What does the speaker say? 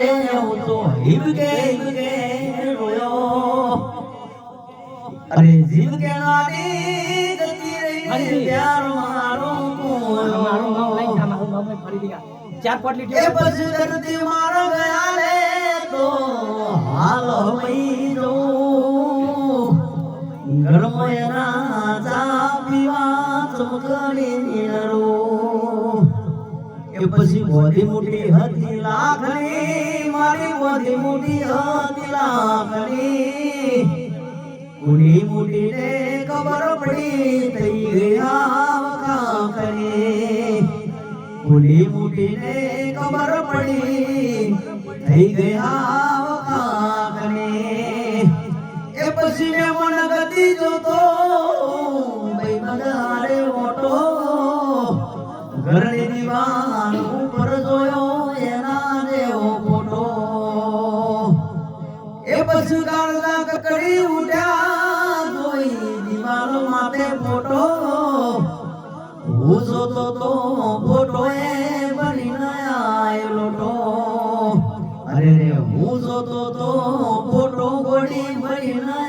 હું તો હિમકે હિમકે રોયો અરે જીવ કે નાની ગતિ રહી. પ્યાર મારો કોયો. મારું નામ લઈ જા મારું નામ ફરી દીધા ચાર પોટલી એ પછી ધરતી મારો ગયા રે તો હાલ હમઈ જવું ઘરમાં ચા પીવા ચમકણી નીરો એ પછી બોધી મોટી હતી લાખની મારી બોધી મોટી હતી લાખની કુડી મોટી ને ખબર પડી થઈ ગયા વખાખરી કુડી મોટી ને ખબર પડી થઈ ગયા વખાખરી એ પછી ઘરની ઉપર જોયો એના દેવો ફોટો. એ પછી ગાળના કકડી ઉઠ્યા, જોઈ દિવાલ માથે ફોટો. હું જોતો તો ફોટો એ બની આયેલો લોટો અરે રે, હું જોતો તો ફોટો ગોળી બનીને